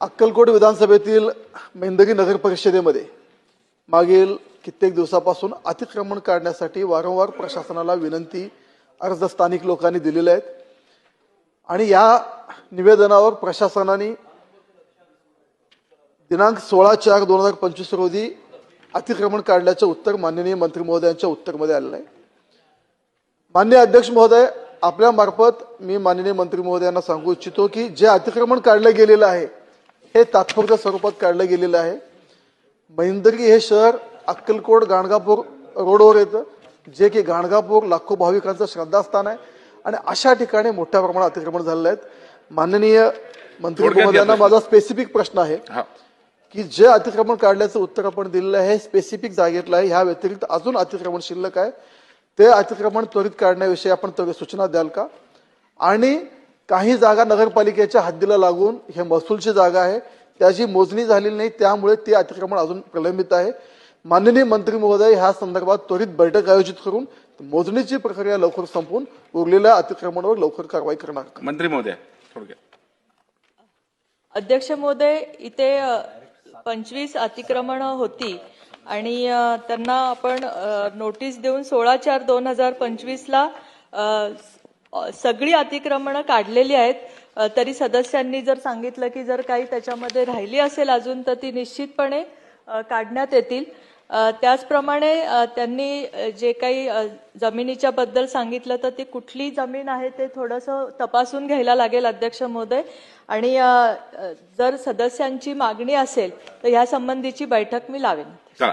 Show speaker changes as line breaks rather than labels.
अक्कलकोट विधानसभेतील मेंदगी नगर परिषदेमध्ये मागील कित्येक दिवसापासून अतिक्रमण काढण्यासाठी वारंवार प्रशासनाला विनंती अर्ज स्थानिक लोकांनी दिलेले आहेत. आणि या निवेदनावर प्रशासनाने दिनांक सोळा चार दोन हजार पंचवीस रोजी अतिक्रमण काढल्याचं उत्तर माननीय मंत्री महोदयांच्या उत्तरमध्ये आलेलं आहे. मान्य अध्यक्ष महोदय आपल्यामार्फत मी माननीय मंत्री महोदयांना सांगू इच्छितो की जे अतिक्रमण काढलं गेलेलं आहे हे तात्पुरत्या स्वरूपात काढलं गेलेलं आहे. महिंदरी हे शहर अक्कलकोट गाणगापूर रोडवर येतं जे की गाणगापूर लाखो भाविकांचं श्रद्धास्थान आहे आणि अशा ठिकाणी मोठ्या प्रमाणात अतिक्रमण झालेलं आहेत. माननीय मंत्री महोदयांना माझा स्पेसिफिक प्रश्न आहे
हा.
की जे अतिक्रमण काढल्याचं उत्तर आपण दिलेलं आहे स्पेसिफिक जागेतलं आहे. ह्या व्यतिरिक्त अजून अतिक्रमण शिल्लक आहे. ते अतिक्रमण त्वरित काढण्याविषयी आपण सूचना द्याल का? आणि काही जागा नगरपालिकेच्या हद्दीला लागून हे महसूलची जागा आहे. त्याची मोजणी झालेली नाही त्यामुळे ते अतिक्रमण अजून प्रलंबित आहे. माननीय मंत्री महोदय ह्या संदर्भात त्वरित बैठक आयोजित करून मोजणीची प्रक्रिया लवकर संपवून उरलेल्या अतिक्रमणावर लवकर कारवाई करणार.
मंत्री महोदय थोडक्यात.
अध्यक्ष महोदय इथे पंचवीस अतिक्रमण होती आणि त्यांना आपण नोटीस देऊन सोळा चार दोन हजार पंचवीसला सगळी अतिक्रमणं काढलेली आहेत. तरी सदस्यांनी जर सांगितलं की जर काही त्याच्यामध्ये राहिली असेल अजून तर ती निश्चितपणे काढण्यात येतील. त्याचप्रमाणे त्यांनी जे काही जमिनीच्या बद्दल सांगितलं तर ती कुठली जमीन आहे ते थोडंसं तपासून घ्यायला लागेल अध्यक्ष महोदय. आणि जर सदस्यांची मागणी असेल तर ह्या संबंधीची बैठक मी लावेन.
चला.